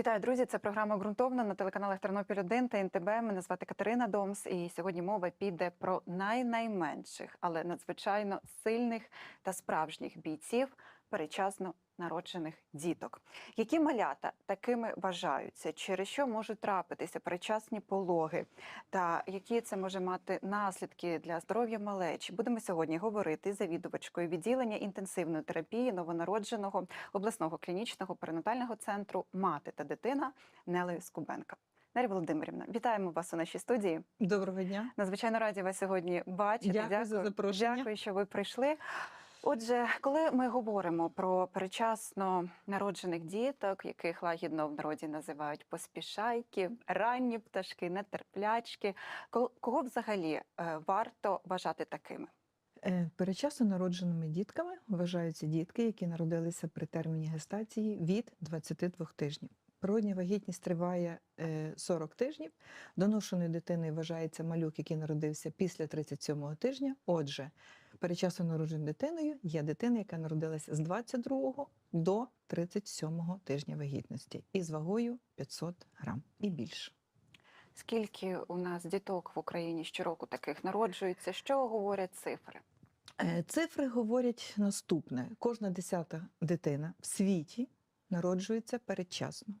Вітаю, друзі! Це програма ґрунтовно на телеканалах Тернопіль 1 та НТБ. Мене звати Катерина Домс. І сьогодні мова піде про най-найменших, але надзвичайно сильних та справжніх бійців перечасно народжених діток. Які малята такими вважаються, через що можуть трапитися перечасні пологи, та які це може мати наслідки для здоров'я малечі? Будемо сьогодні говорити з завідувачкою відділення інтенсивної терапії новонародженого обласного клінічного перинатального центру Мати та дитина Нелею Скубенка. Нелі Володимирівна, вітаємо вас у нашій студії. Доброго дня. Надзвичайно раді вас сьогодні бачити. Дякую за запрошення. Дякую, що ви прийшли. Отже, коли ми говоримо про перечасно народжених діток, яких лагідно в народі називають поспішайки, ранні пташки, нетерплячки, кого взагалі е, варто вважати такими? Е, Перечасно народженими дітками вважаються дітки, які народилися при терміні гестації від 22 тижнів. Природня вагітність триває е, 40 тижнів. Доношеною дитиною вважається малюк, який народився після 37 тижня. Отже, перечасно народженою дитиною є дитина, яка народилася з 22 до 37 тижня вагітності із вагою 500 грам і більше. Скільки у нас діток в Україні щороку таких народжується? Що говорять цифри? Е, Цифри говорять наступне: кожна десята дитина в світі народжується передчасно.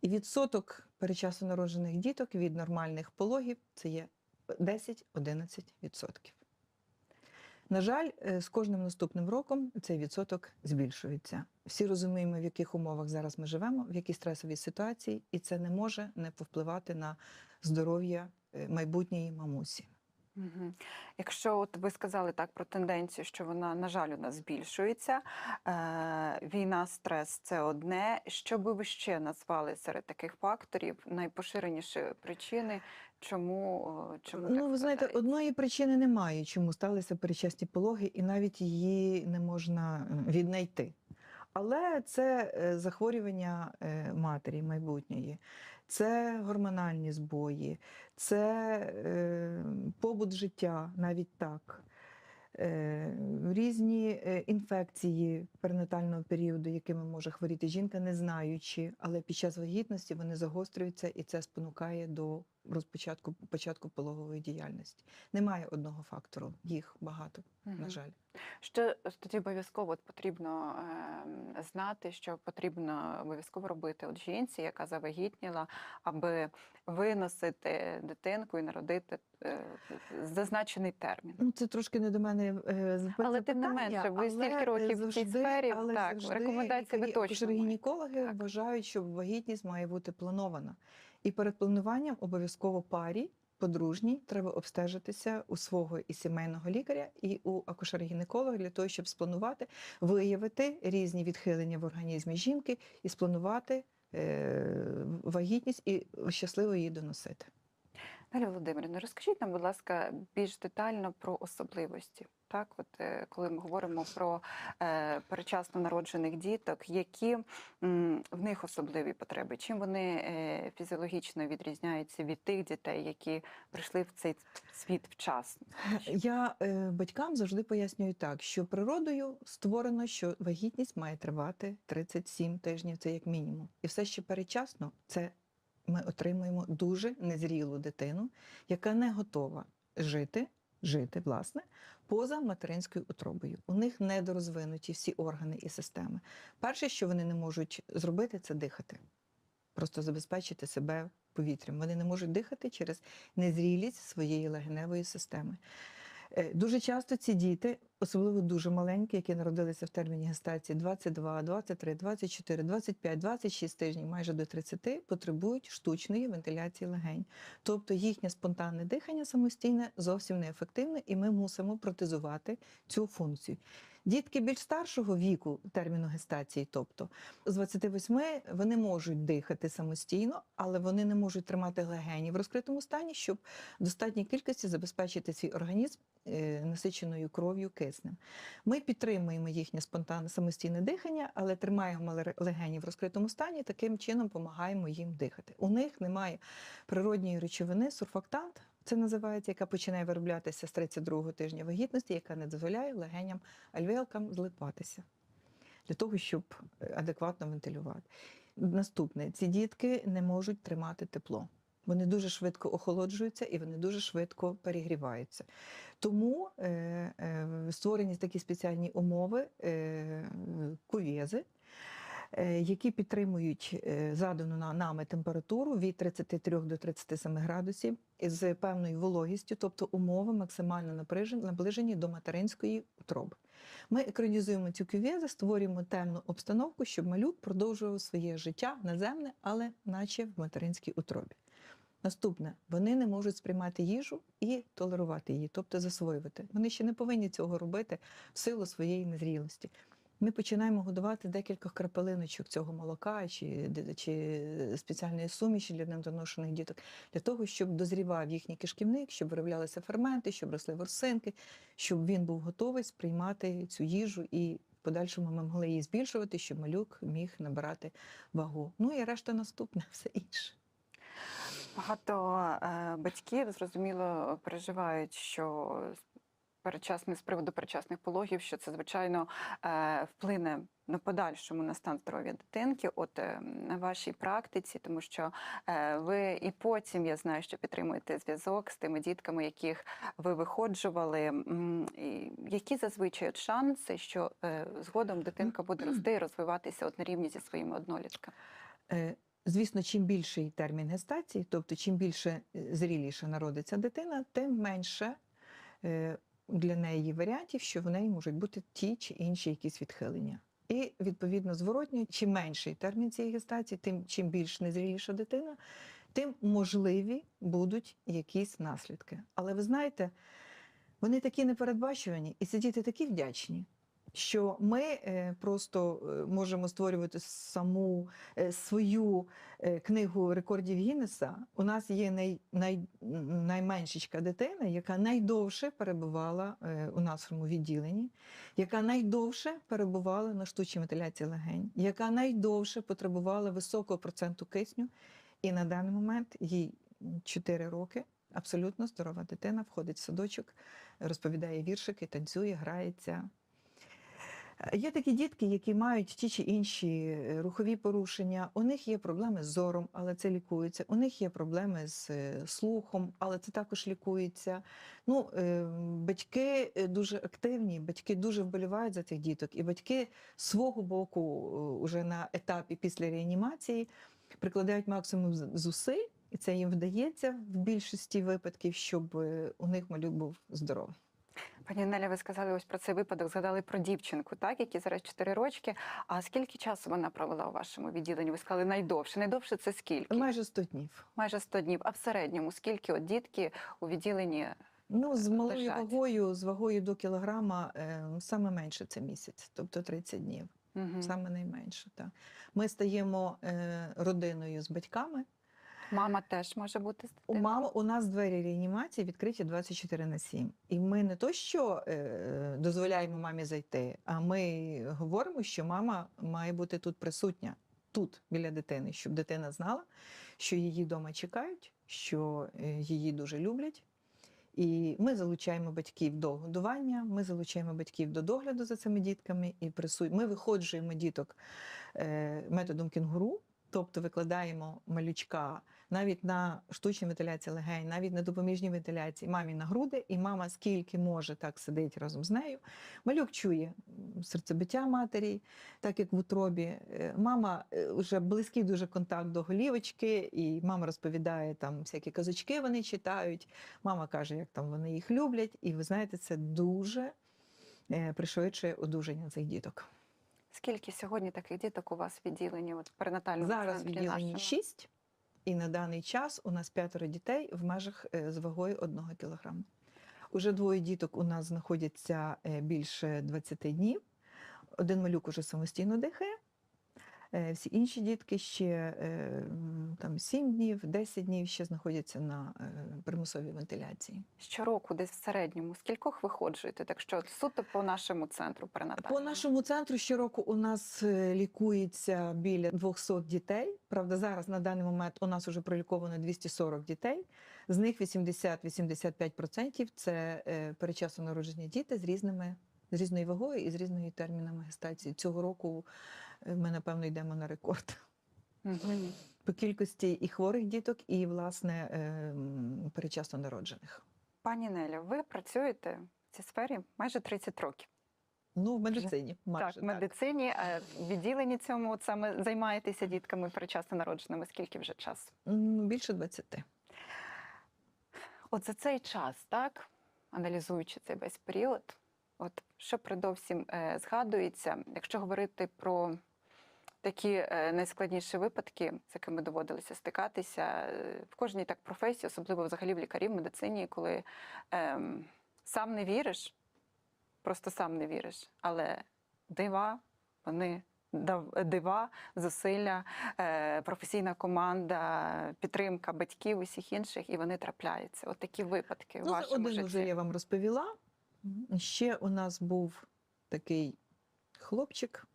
І відсоток передчасно народжених діток від нормальних пологів це є 10-11%. На жаль, е, з кожним наступним роком цей відсоток збільшується. Всі розуміємо, в яких умовах зараз ми живемо, в якій стресовій ситуації, і це не може не повпливати на здоров'я е, майбутньої мамусі. Угу. Якщо от ви сказали так про тенденцію, що вона, на жаль, у нас збільшується, е, війна, стрес це одне. Що би ви ще назвали серед таких факторів найпоширеніші причини, чому, чому Ну, ви знаєте, одної причини немає, чому сталися перечасні пологи, і навіть її не можна віднайти. Але це е, захворювання е, матері майбутньої, це гормональні збої, це е, побут життя, навіть так. Різні інфекції перинатального періоду, якими може хворіти жінка, не знаючи, але під час вагітності вони загострюються, і це спонукає до розпочатку початку пологової діяльності. Немає одного фактору, їх багато, на жаль. Що тоді обов'язково потрібно е, знати, що потрібно обов'язково робити от жінці, яка завагітніла, аби виносити дитинку і народити е, зазначений термін. Ну, це трошки не до мене е, Але тим не менше, ви стільки років в цій сфері, але так, завжди рекомендації ви точно акушери-гінекологи вважають, що вагітність має бути планована. І перед плануванням обов'язково парі подружній треба обстежитися у свого і сімейного лікаря, і у акушера-гінеколога для того, щоб спланувати, виявити різні відхилення в організмі жінки і спланувати е, вагітність і щасливо її доносити. Далі, Володимирівна, розкажіть нам, будь ласка, більш детально про особливості. Так, от е, коли ми говоримо про е, перечасно народжених діток, які м, в них особливі потреби, чим вони е, фізіологічно відрізняються від тих дітей, які прийшли в цей світ вчасно? Я е, батькам завжди пояснюю так, що природою створено, що вагітність має тривати 37 тижнів, це як мінімум. І все ще передчасно, це ми отримуємо дуже незрілу дитину, яка не готова жити. Жити, власне, поза материнською утробою. У них недорозвинуті всі органи і системи. Перше, що вони не можуть зробити, це дихати, просто забезпечити себе повітрям. Вони не можуть дихати через незрілість своєї легеневої системи. Е, Дуже часто ці діти, особливо дуже маленькі, які народилися в терміні гестації 22, 23, 24, 25, 26 тижнів, майже до 30, потребують штучної вентиляції легень. Тобто їхнє спонтанне дихання самостійне зовсім неефективне, і ми мусимо протезувати цю функцію. Дітки більш старшого віку терміну гестації, тобто з 28 вони можуть дихати самостійно, але вони не можуть тримати легені в розкритому стані, щоб достатній кількості забезпечити свій організм е, насиченою кров'ю киснем. Ми підтримуємо їхнє спонтанне самостійне дихання, але тримаємо легені в розкритому стані, таким чином допомагаємо їм дихати. У них немає природньої речовини, сурфактант. Це називається, яка починає вироблятися з 32-го тижня вагітності, яка не дозволяє легеням альвеолкам злипатися для того, щоб е, адекватно вентилювати. наступне: ці дітки не можуть тримати тепло. Вони дуже швидко охолоджуються і вони дуже швидко перегріваються. Тому е, е, створені такі спеціальні умови е, кув'єзи, е, які підтримують е, задану нами температуру від 33 до 37 градусів з певною вологістю, тобто умови максимально наближені до материнської утроби. Ми екранізуємо цю кювезу, створюємо темну обстановку, щоб малюк продовжував своє життя наземне, але наче в материнській утробі. Наступне, вони не можуть сприймати їжу і толерувати її, тобто засвоювати. Вони ще не повинні цього робити в силу своєї незрілості. Ми починаємо годувати декілька крапелиночок цього молока чи, чи спеціальної суміші для недоношених діток, для того, щоб дозрівав їхній кишківник, щоб вироблялися ферменти, щоб росли ворсинки, щоб він був готовий сприймати цю їжу і в подальшому ми могли її збільшувати, щоб малюк міг набирати вагу. Ну і решта наступне, все інше. Багато е, батьків зрозуміло переживають, що передчасний з приводу передчасних пологів, що це звичайно е, вплине на подальшому на стан здоров'я дитинки, от е, на вашій практиці, тому що ви і потім я знаю, що підтримуєте зв'язок з тими дітками, яких ви виходжували. Які зазвичай от шанси, що згодом дитинка буде рости і розвиватися от на рівні зі своїми однолітками? Звісно, чим більший термін гестації, тобто чим більше е, зріліше народиться дитина, тим менше е, для неї варіантів, що в неї можуть бути ті чи інші якісь відхилення. І відповідно зворотньо, чим менший термін цієї гестації, тим чим більш незріліша дитина, тим можливі будуть якісь наслідки. Але ви знаєте, вони такі непередбачувані, і ці діти такі вдячні, що ми е, просто е, можемо створювати саму е, свою книгу рекордів Гіннеса. У нас є най, най, найменшечка дитина, яка найдовше перебувала у нашому відділенні, яка найдовше перебувала на штучній вентиляції легень, яка найдовше потребувала високого проценту кисню. І на даний момент їй 4 роки. Абсолютно здорова дитина входить в садочок, розповідає віршики, танцює, грається. Е, Є такі дітки, які мають ті чи інші е, рухові порушення. У них є проблеми з зором, але це лікується. У них є проблеми з е, слухом, але це також лікується. Ну, батьки дуже активні, батьки дуже вболівають за цих діток, і батьки свого боку, уже на етапі після реанімації, прикладають максимум зусиль, і це їм вдається в більшості випадків, щоб у них малюк був здоровий. Пані Неля, ви сказали ось про цей випадок, згадали про дівчинку, так, які зараз 4 рочки. А скільки часу вона провела у вашому відділенні? Ви сказали найдовше. Найдовше це скільки? Майже 100 днів. Майже 100 днів. А в середньому скільки от дітки у відділенні? Ну, з малою лежать. вагою, з вагою до кілограма, е, саме менше це місяць, тобто 30 днів, Мгм. саме найменше. Так. Ми стаємо е, родиною з батьками. Мама теж може бути з У мами у нас двері реанімації відкриті 24 на 7. І ми не то, що е, дозволяємо мамі зайти, а ми говоримо, що мама має бути тут присутня, тут біля дитини, щоб дитина знала, що її вдома чекають, що е, її дуже люблять. І ми залучаємо батьків до годування, ми залучаємо батьків до догляду за цими дітками і прису... Ми виходжуємо діток е, методом кінгуру, тобто викладаємо малючка навіть на штучній вентиляції легень, навіть на допоміжній вентиляції мамі на груди, і мама скільки може так сидить разом з нею. Малюк чує серцебиття матері, так як в утробі. Е, Мама е, вже близький дуже контакт до голівочки, і мама розповідає там всякі казочки вони читають. Мама каже, як там вони їх люблять. І ви знаєте, це дуже е, пришвидшує одужання цих діток. Скільки сьогодні таких діток у вас в відділенні? От перинатальному Зараз центрі відділені нашому? 6, і на даний час у нас п'ятеро дітей в межах е, з вагою 1 кілограму. Уже двоє діток у нас знаходяться е, більше 20 днів. Один малюк уже самостійно дихає. Е, Всі інші дітки ще е, там 7 днів, 10 днів ще знаходяться на е, примусовій вентиляції. Щороку десь в середньому скількох виходжуєте? Так що суто по нашому центру перинатальному? По нашому центру щороку у нас лікується біля 200 дітей. Правда, зараз на даний момент у нас вже проліковано 240 дітей. З них 80-85% це передчасно народжені діти з різними з різною вагою і з різною термінами гестації. Цього року е, ми напевно йдемо на рекорд. Мгм. по кількості і хворих діток, і власне ем, передчасно народжених. Пані Нелю, ви працюєте в цій сфері майже 30 років. Ну, в медицині майже так, в медицині, е, в відділенні цьому от саме займаєтеся дітками передчасно народженими. Скільки вже часу? Більше 20. От за цей час, так, аналізуючи цей весь період, от що передовсім е, згадується, якщо говорити про такі е, найскладніші випадки, з якими доводилося стикатися е, в кожній так професії, особливо взагалі в лікарі, в медицині, коли ем, сам не віриш, просто сам не віриш, але дива, вони дива, зусилля, професійна команда, підтримка батьків, усіх інших, і вони трапляються. От такі випадки в Ну, вашому один житті. вже я вам розповіла. Ще у нас був такий хлопчик,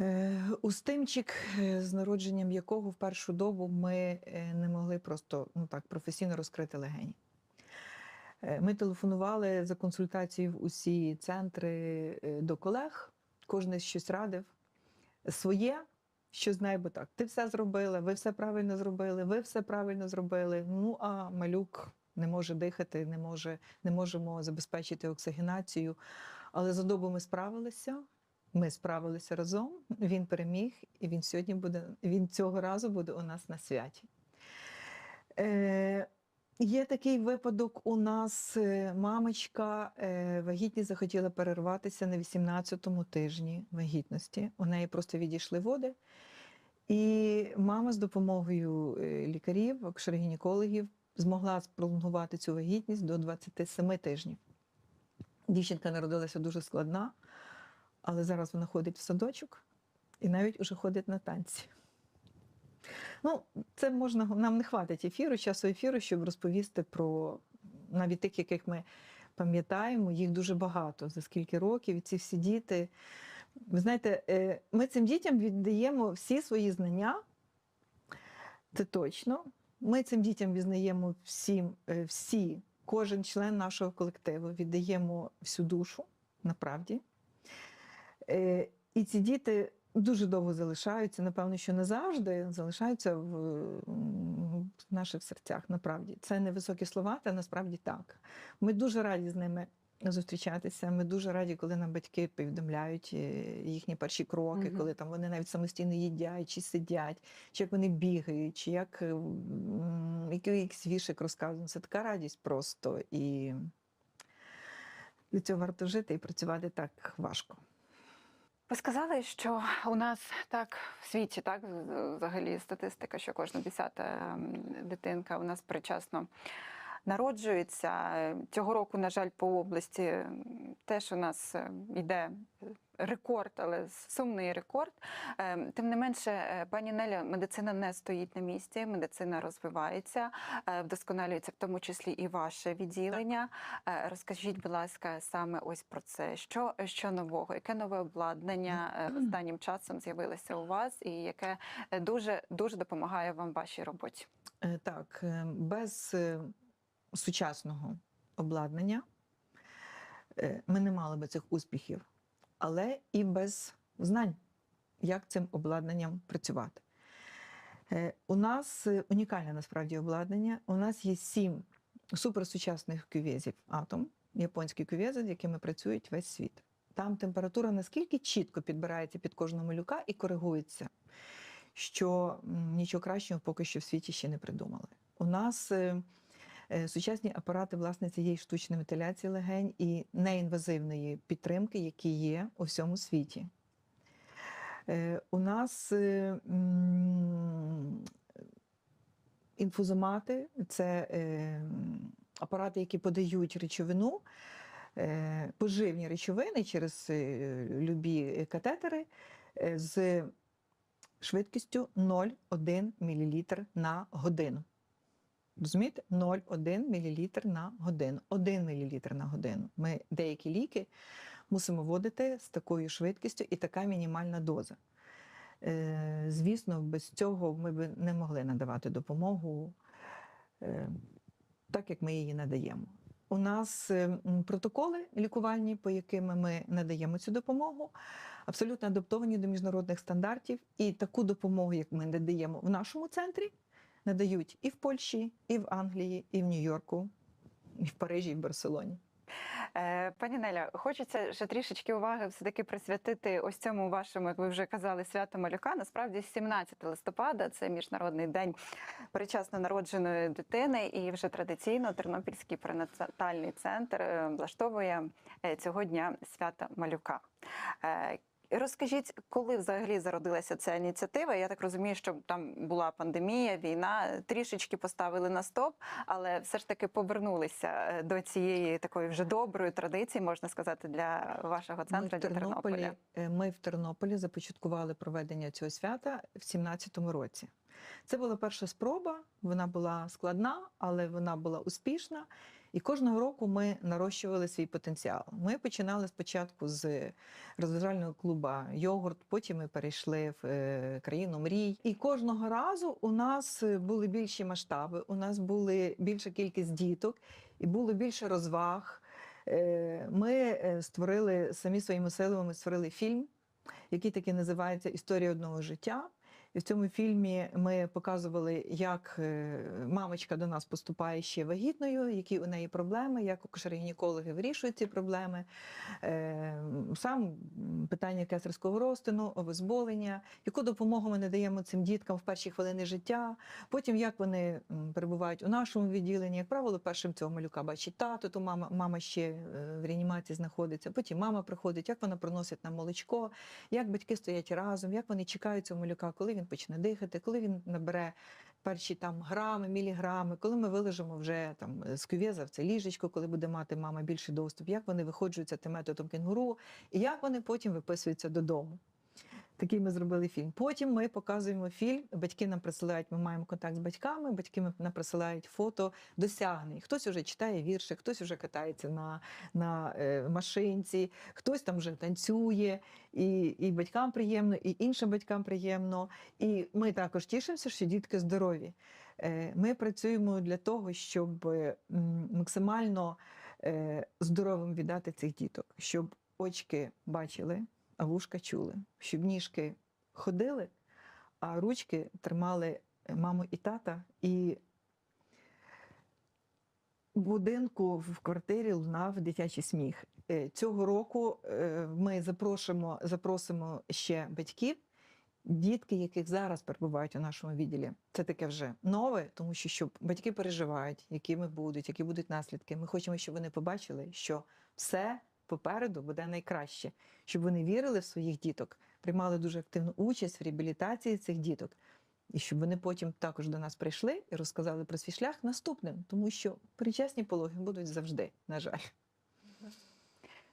е, устимчик, е, з народженням якого в першу добу ми е, не могли просто ну так, професійно розкрити легені. Ми телефонували за консультацією в усі центри до колег, кожен щось радив. Своє, що знає, бо так, ти все зробила, ви все правильно зробили, ви все правильно зробили. Ну а малюк не може дихати, не може, не можемо забезпечити оксигенацію. Але за добу ми справилися. Ми справилися разом. Він переміг, і він сьогодні буде. Він цього разу буде у нас на святі. Е, Є такий випадок. У нас е, мамочка е, вагітність захотіла перерватися на 18-му тижні вагітності. У неї просто відійшли води. І мама з допомогою е, лікарів, акушер-гінекологів, змогла пролонгувати цю вагітність до 27 тижнів. Дівчинка народилася дуже складна, але зараз вона ходить в садочок і навіть уже ходить на танці. Ну, це можна, нам не хватить ефіру, часу ефіру, щоб розповісти про навіть тих, яких ми пам'ятаємо, їх дуже багато. За скільки років і ці всі діти. Ви знаєте, е, ми цим дітям віддаємо всі свої знання. Це точно. Ми цим дітям віддаємо всім, е, всі, кожен член нашого колективу віддаємо всю душу, направді. Е, І ці діти дуже довго залишаються, напевно, що не завжди залишаються в наших серцях. Направді, це не високі слова, та насправді так. Ми дуже раді з ними зустрічатися. Ми дуже раді, коли нам батьки повідомляють е, їхні перші кроки, Мгм. коли там вони навіть самостійно їдять, чи сидять, чи як вони бігають, чи як е, якийсь вішик розказують. Це така радість просто. І для цього варто жити і працювати так важко. Ви сказали, що у нас так в світі, так взагалі статистика, що кожна десята дитинка у нас передчасно народжується. Е, Цього року, на жаль, по області теж у нас е, йде рекорд, але сумний рекорд. Е, Тим не менше, е, пані Неля, медицина не стоїть на місці, медицина розвивається, е, вдосконалюється в тому числі і ваше відділення. Е, Розкажіть, будь ласка, саме ось про це. Що, що нового, яке нове обладнання е, останнім часом з'явилося у вас, і яке е, дуже дуже допомагає вам в вашій роботі? Е, Так, е, без е, сучасного обладнання е, ми не мали би цих успіхів, але і без знань, як цим обладнанням працювати. Е, У нас е, унікальне насправді обладнання. У нас є сім суперсучасних кювезів атом, японські кювези, з якими працюють весь світ. Там температура наскільки чітко підбирається під кожного малюка і коригується, що нічого кращого поки що в світі ще не придумали. У нас сучасні апарати власне цієї штучної вентиляції легень і неінвазивної підтримки, які є у всьому світі. Е, У нас е, інфузомати це е, апарати, які подають речовину, е, поживні речовини через е, любі катетери е, з швидкістю 0,1 мл на годину. Розумієте? 0,1 мл на годину. 1 мл на годину. Ми деякі ліки мусимо вводити з такою швидкістю і така мінімальна доза. Е, Звісно, без цього ми б не могли надавати допомогу е, так, як ми її надаємо. у нас е, протоколи лікувальні, по яким ми надаємо цю допомогу, абсолютно адаптовані до міжнародних стандартів. І таку допомогу, як ми надаємо в нашому центрі, надають і в Польщі, і в Англії, і в Нью-Йорку, і в Парижі, і в Барселоні. Е, Пані Неля, хочеться ще трішечки уваги все-таки присвятити ось цьому вашому, як ви вже казали, свято малюка. Насправді 17 листопада це міжнародний день перечасно народженої дитини, і вже традиційно Тернопільський перинатальний центр е, влаштовує е, цього дня свята малюка. Розкажіть, коли взагалі зародилася ця ініціатива? Я так розумію, що там була пандемія, війна, трішечки поставили на стоп, але все ж таки повернулися е, до цієї такої вже доброї традиції, можна сказати, для вашого центру Ми для Тернополі, е, ми в Тернополі започаткували проведення цього свята в 17-му році. Це була перша спроба, вона була складна, але вона була успішна. І кожного року ми нарощували свій потенціал. Ми починали спочатку з розважального клубу йогурт, потім ми перейшли в е, країну мрій. І кожного разу у нас е, були більші масштаби, у нас були більша кількість діток і було більше розваг. Е, Ми створили самі своїми силами створили фільм, який таки називається Історія одного життя. І в цьому фільмі ми показували, як е, мамочка до нас поступає ще вагітною, які у неї проблеми, як акушери-гінекологи вирішують ці проблеми. Е, Сам питання кесарського розтину, обезболення, яку допомогу ми надаємо цим діткам в перші хвилини життя. Потім як вони перебувають у нашому відділенні. Як правило, першим цього малюка бачить тато, то мама, мама ще е, в реанімації знаходиться. Потім мама приходить, як вона приносить нам молочко, як батьки стоять разом, як вони чекають цього малюка, коли він почне дихати, коли він набере перші там грами, міліграми, коли ми вилежимо вже там з кювеза в це ліжечко, коли буде мати мама більший доступ, як вони виходжуються тим методом кенгуру, і як вони потім виписуються додому. Такий ми зробили фільм. Потім ми показуємо фільм. Батьки нам присилають, ми маємо контакт з батьками. Батьки нам присилають фото досягнень. Хтось вже читає вірші, хтось вже катається на, на е, машинці, хтось там вже танцює, і, і батькам приємно, і іншим батькам приємно. І ми також тішимося, що дітки здорові. Е, Ми працюємо для того, щоб максимально е, здоровим віддати цих діток, щоб очки бачили, а вушка чули, щоб ніжки ходили, а ручки тримали маму і тата, і в будинку в квартирі лунав дитячий сміх. Е, Цього року е, ми запрошуємо, запросимо ще батьків, дітки, яких зараз перебувають у нашому відділі. Це таке вже нове, тому що щоб батьки переживають, якими будуть, які будуть наслідки. Ми хочемо, щоб вони побачили, що все попереду буде найкраще, щоб вони вірили в своїх діток, приймали дуже активну участь в реабілітації цих діток. І щоб вони потім також до нас прийшли і розказали про свій шлях наступним, тому що перечасні пологи будуть завжди, на жаль.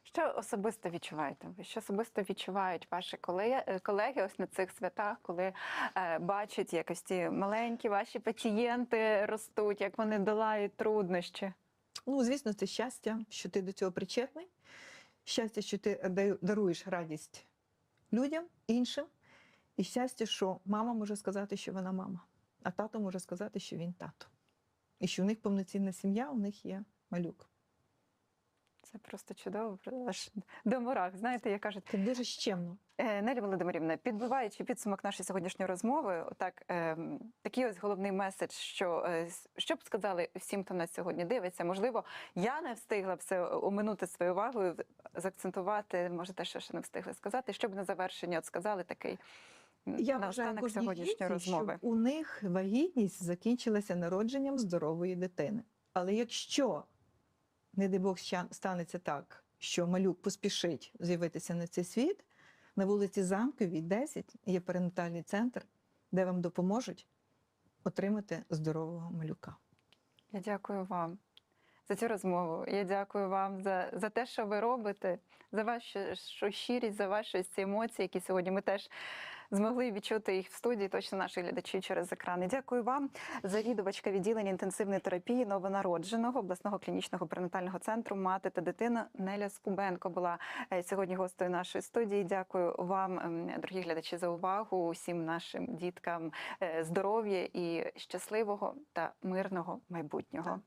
Що особисто відчуваєте? Що особисто відчувають ваші колеги, е, колеги ось на цих святах, коли е, бачать якось ці маленькі ваші пацієнти ростуть, як вони долають труднощі? Ну, звісно, це щастя, що ти до цього причетний. Щастя, що ти даруєш радість людям, іншим. І щастя, що мама може сказати, що вона мама, а тато може сказати, що він тато. І що в них повноцінна сім'я, у них є малюк. Це просто чудово, аж до мурах. Знаєте, як кажуть, Це дуже щемно. Е, Нелі Володимирівна, підбиваючи підсумок нашої сьогоднішньої розмови, отак ем, такий ось головний меседж, що е, що б сказали всім, хто нас сьогодні дивиться. Можливо, я не встигла все оминути своєю увагою, в- заакцентувати, може, те, що ще не встигли сказати. Щоб на завершення от сказали такий Я на останок сьогоднішньої розмови. щоб у них вагітність закінчилася народженням здорової дитини. Але якщо, не дай Бог, станеться так, що малюк поспішить з'явитися на цей світ, на вулиці Замковій 10 є перинатальний центр, де вам допоможуть отримати здорового малюка. Я дякую вам за цю розмову. Я дякую вам за, за те, що ви робите, за вашу щирість, за ваші ці емоції, які сьогодні ми теж змогли відчути їх в студії. Точно наші глядачі через екрани. Дякую вам, завідувачка відділення інтенсивної терапії новонародженого обласного клінічного перинатального центру мати та дитина Неля Скубенко була е, сьогодні гостею нашої студії. Дякую вам, ем, дорогі глядачі, за увагу. Усім нашим діткам е, здоров'я і щасливого та мирного майбутнього.